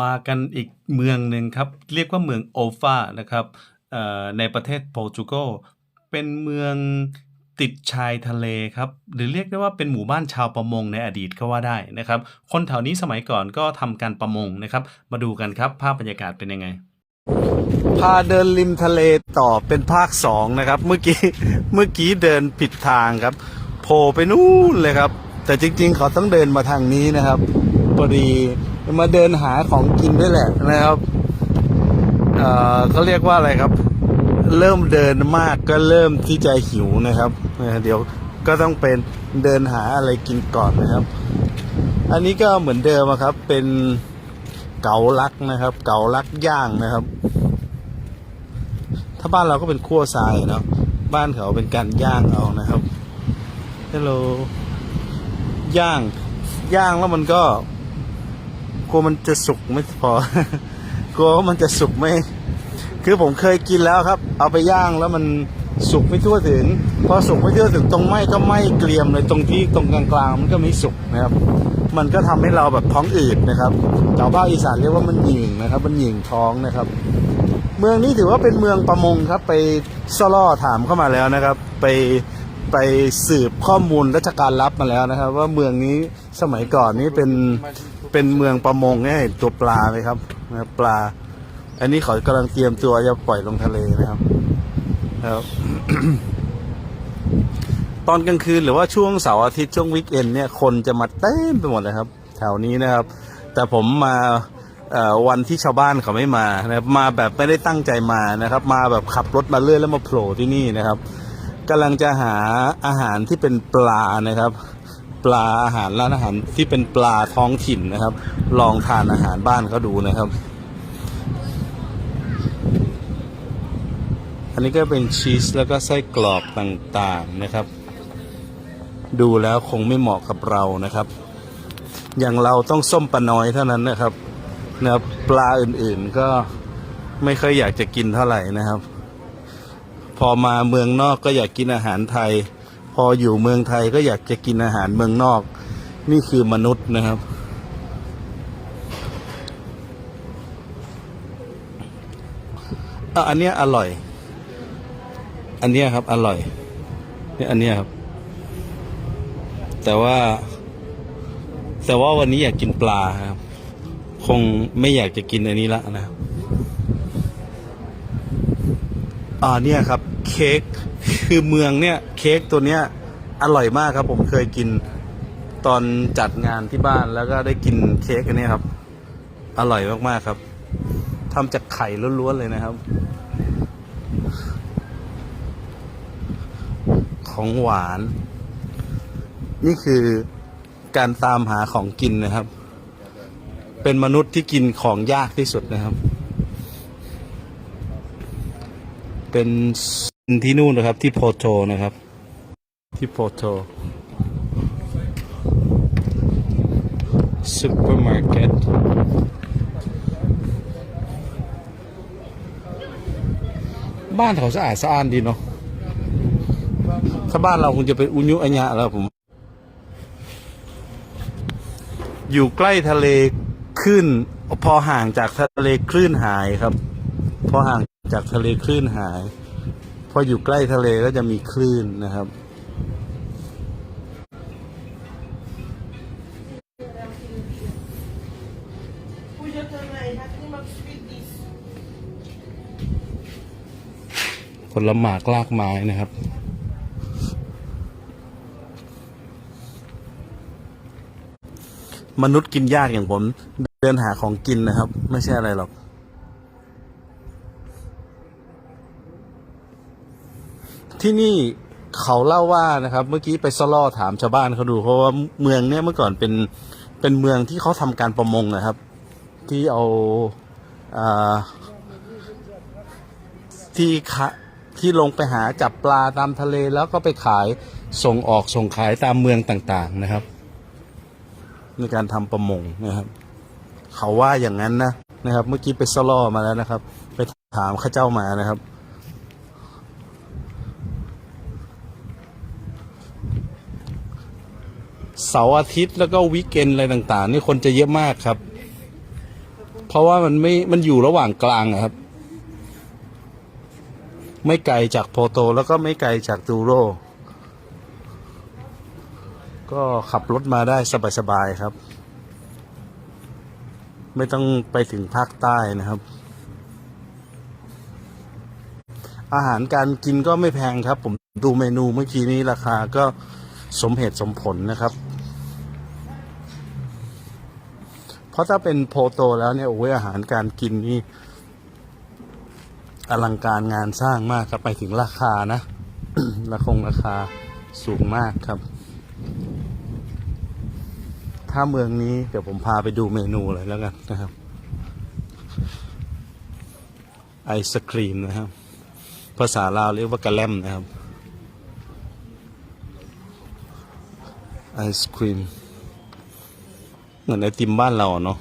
มากันอีกเมืองหนึ่งครับ เรียกว่าเมืองโอฟานะครับในประเทศโปรตุเกสเป็นเมืองติดชายทะเลครับ หรือเรียกได้ว่าเป็นหมู่บ้านชาวประมงในอดีตก็ว่าได้นะครับ คนแถวนี้สมัยก่อนก็ทำการประมงนะครับ มาดูกันครับ ภาพบรรยากาศเป็นยังไง พาเดินริมทะเลต่อเป็นภาคสองนะครับ เมื่อกี้เมื่อกี้เดินผิดทางครับโผล่ไปนู่นเลยครับ แต่จริงๆเขาต้องเดินมาทางนี้นะครับพอดี มาเดินหาของกินด้วยแหละนะครับเอ่อเขาเรียกว่าอะไรครับ เริ่มเดินมากก็เริ่มที่จะหิวนะครับเดี๋ยวก็ต้องเป็นเดินหาอะไรกินก่อนนะครับ อันนี้ก็เหมือนเดิมครับ เป็นเกาลักนะครับ เกาลักย่างนะครับ ถ้าบ้านเราก็เป็นคั่วทรายเนาะบ้านเขาเป็นการย่างเอานะครับฮัลโหลย่างย่างแล้วมันก็ กลัวมันจะสุกไม่พอกลัวมันจะสุกไม่ คือผมเคยกินแล้วครับ เอาไปย่างแล้วมันสุกไม่ทั่วถึง พอสุกไม่ทั่วถึงตรงไหมก็ไหมเกรียมเลยตรงที่ตรงกลางๆมันก็ไม่สุกนะครับ มันก็ทำให้เราแบบท้องอืดนะครับชาวภาคอีสานเรียกว่ามันหยิ่งนะครับ มันหยิ่งท้องนะครับ เมืองนี้ถือว่าเป็นเมืองประมงครับ ไปสล่อถามเข้ามาแล้วนะครับ ไป ไปสืบข้อมูลราชการลับมาแล้วนะครับ ว่าเมืองนี้สมัยก่อนนี้เป็นเป็นเมืองประมงเนี่ยเห็นตัวปลาไหมครับปลา อันนี้เขากำลังเตรียมตัวจะปล่อยลงทะเลนะครับครับตอนกลางคืนหรือว่าช่วงเสาร์อาทิตย์ช่วงวิกเอนเนี่ยคนจะมาเต็มไปหมดเลยครับแถวนี้นะครับ แต่ผมมาวันที่ชาวบ้านเขาไม่มานะครับมาแบบไม่ได้ตั้งใจมานะครับ มาแบบขับรถมาเรื่อยแล้วมาโผล่ที่นี่นะครับ กำลังจะหาอาหารที่เป็นปลานะครับ ปลาอาหารร้านอาหารที่เป็นปลาท้องถิ่นนะครับ ลองทานอาหารบ้านเขาดูนะครับ อันนี้ก็เป็นชีสแล้วก็ไส้กรอกต่างๆนะครับ ดูแล้วคงไม่เหมาะกับเรานะครับ อย่างเราต้องส้มปลาน้อยเท่านั้นนะครับนะครับปลาอื่นๆก็ไม่ค่อยอยากจะกินเท่าไหร่นะครับ พอมาเมืองนอกก็อยากกินอาหารไทย พออยู่เมืองไทยก็อยากจะกินอาหารเมืองนอก นี่คือมนุษย์นะครับ อันเนี้ยอร่อย อันเนี้ยครับ อร่อยเนี่ยอันเนี้ยครับ แต่ว่า แต่ว่าวันนี้อยากกินปลาครับ คงไม่อยากจะกินอันนี้ละนะครับ อ่าเนี่ยครับเค้กคือเมืองเนี่ยเค้กตัวเนี้ยอร่อยมากครับผมเคยกินตอนจัดงานที่บ้านแล้วก็ได้กินเค้กอันนี้ครับ อร่อยมากๆครับทำจากไข่ล้วนๆเลยนะครับ ของหวาน นี่คือการตามหาของกินนะครับ เป็นมนุษย์ที่กินของยากที่สุดนะครับ เป็นที่นู่นนะครับ ที่โพโตนะครับ ที่โพโตซูเปอร์มาร์เก็ตบ้านเขาสะอาดสะอ้านดีเนาะถ้าบ้านเราคงจะเป็นอุยุอัญญะแล้วผม อยู่ใกล้ทะเลคลื่นพอห่างจากทะเลคลื่นหายครับ พอห่างจากทะเลคลื่นหาย พออยู่ใกล้ทะเลก็จะมีคลื่นนะครับ ผลหมากลากไม้นะครับมนุษย์กินยากอย่างผม เดินหาของกินนะครับ ไม่ใช่อะไรหรอก ที่นี่เขาเล่าว่านะครับ เมื่อกี้ไปสลอถามชาวบ้านเขาดู เพราะว่าเมืองเนี้ยเมื่อก่อนเป็นเป็นเมืองที่เขาทำการประมงนะครับ ที่เอาอาที่คะที่ลงไปหาจับปลาตามทะเลแล้วก็ไปขายส่งออกส่งขายตามเมืองต่างๆนะครับ ในการทำประมงนะครับ เขาว่าอย่างนั้นนะนะครับ เมื่อกี้ไปสลอมาแล้วนะครับ ไปถามข้าเจ้ามานะครับ เสาร์อาทิตย์แล้วก็วีคเอนอะไรต่าง ๆ นี่คนจะเยอะมากครับ เพราะว่ามันไม่มันอยู่ระหว่างกลางอะครับ ไม่ไกลจากโพโตแล้วก็ไม่ไกลจากดูโรก็ขับรถมาได้สบาย ๆ ครับ ไม่ต้องไปถึงภาคใต้นะครับ อาหารการกินก็ไม่แพงครับ ผมดูเมนูเมื่อกี้นี้ราคาก็สมเหตุสมผลนะครับ เพราะถ้าเป็นโพโตแล้วเนี่ยโอ้ยอาหารการกินนี่อลังการงานสร้างมากครับไปถึงราคานะราคงราคาสูงมากครับ ถ้าเมืองนี้เดี๋ยวผมพาไปดูเมนูเลยแล้วกันนะครับ ไอศครีมนะครับ ภาษาลาวเรียกว่ากะแลมนะครับ ไอศครีม เหมือนไอติมบ้านเราเนาะ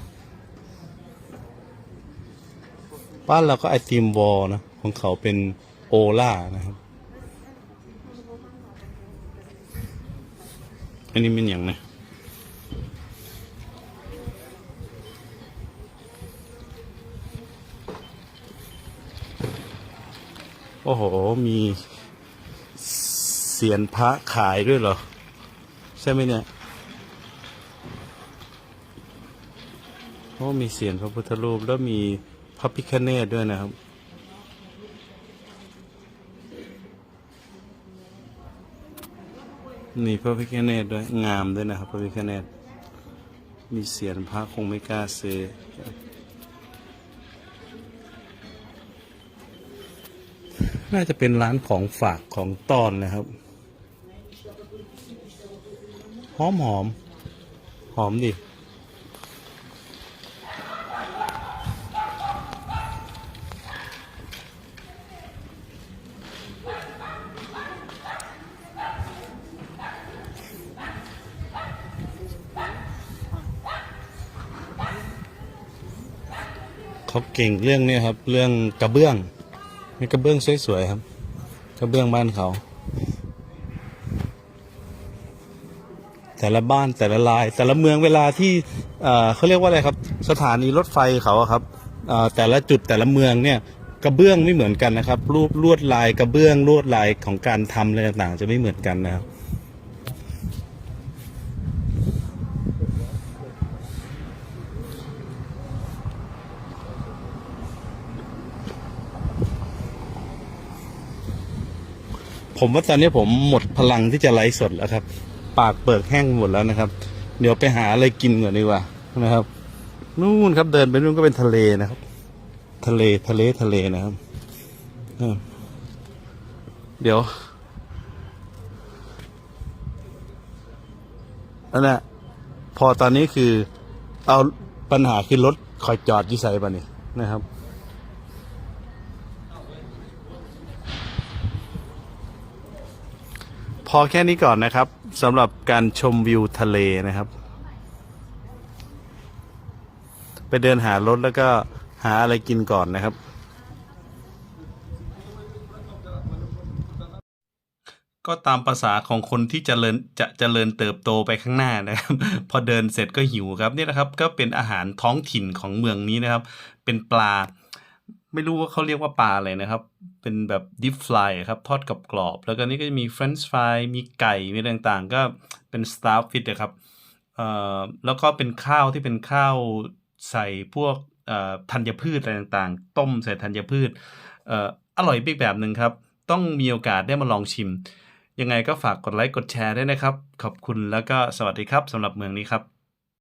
บ้านเราก็ไอติมวอลนะ ของเขาเป็นโอล่านะครับ อันนี้เป็นอย่างไงโอ้โห มีเสียนพระขายด้วยเหรอ ใช่ไหมเนี่ย อ้มีเสียนพระพุทธรูปแล้วมีพระพิฆเนศด้วยนะครับ นี่พระพิฆเนศด้วยงามด้วยนะครับ พระพิฆเนศมีเสียนพระคงไม่กล้าซื้อน่าจะเป็นร้านของฝากของตอนนะครับหอมหอมหอมดิ เขาเก่งเรื่องนี้ครับ เรื่องกระเบื้องนี่กระเบื้องสวยๆครับ กระเบื้องบ้านเขา แต่ละบ้านแต่ละลาย แต่ละเมืองเวลาที่เขาเรียกว่าอะไรครับ สถานีรถไฟเขาครับแต่ละจุดแต่ละเมืองเนี่ยกระเบื้องไม่เหมือนกันนะครับ รูปลวดลายกระเบื้องลวดลายของการทำอะไรต่างๆ จะไม่เหมือนกันนะครับ ผมว่าตอนนี้ผมหมดพลังที่จะไลฟ์สดแล้วครับ ปากเปิกแห้งหมดแล้วนะครับ เดี๋ยวไปหาอะไรกินก่อนดีกว่านะครับ นู่นครับเดินไปนู่นก็เป็นทะเลนะครับ ทะเลทะเลทะเลนะครับเดี๋ยวอันน่ะพอตอนนี้คือเอาปัญหาคือรถคอยจอดที่ใส่ปะนี่นะครับ อแค่นี้ก่อนนะครับสำหรับการชมวิวทะเลนะครับ ไปเดินหารถแล้วก็หาอะไรกินก่อนนะครับ ก็ตามภาษาของคนที่เจริญจะเจริญเติบโตไปข้างหน้านะครับ พอเดินเสร็จก็หิวครับนี่นะครับ ก็เป็นอาหารท้องถิ่นของเมืองนี้นะครับ เป็นปลา ไม่รู้ว่าเขาเรียกว่าปลาอะไรนะครับ เป็นแบบดิฟฟลายครับ ทอดกับกรอบ แล้วก็นี่ก็จะมีเฟรนช์ฟรายมีไก่ มีต่างๆ ก็เป็นสตาร์ฟิตนะครับเอ่อแล้วก็เป็นข้าวที่เป็นข้าวใส่พวกธัญพืชอะไรต่างๆ ต้มใส่ธัญพืชอออร่อยอีกแบบหนึ่งครับ ต้องมีโอกาสได้มาลองชิม ยังไงก็ฝากกดไลค์กดแชร์ด้วยนะครับ ขอบคุณแล้วก็สวัสดีครับสำหรับเมืองนี้ครับ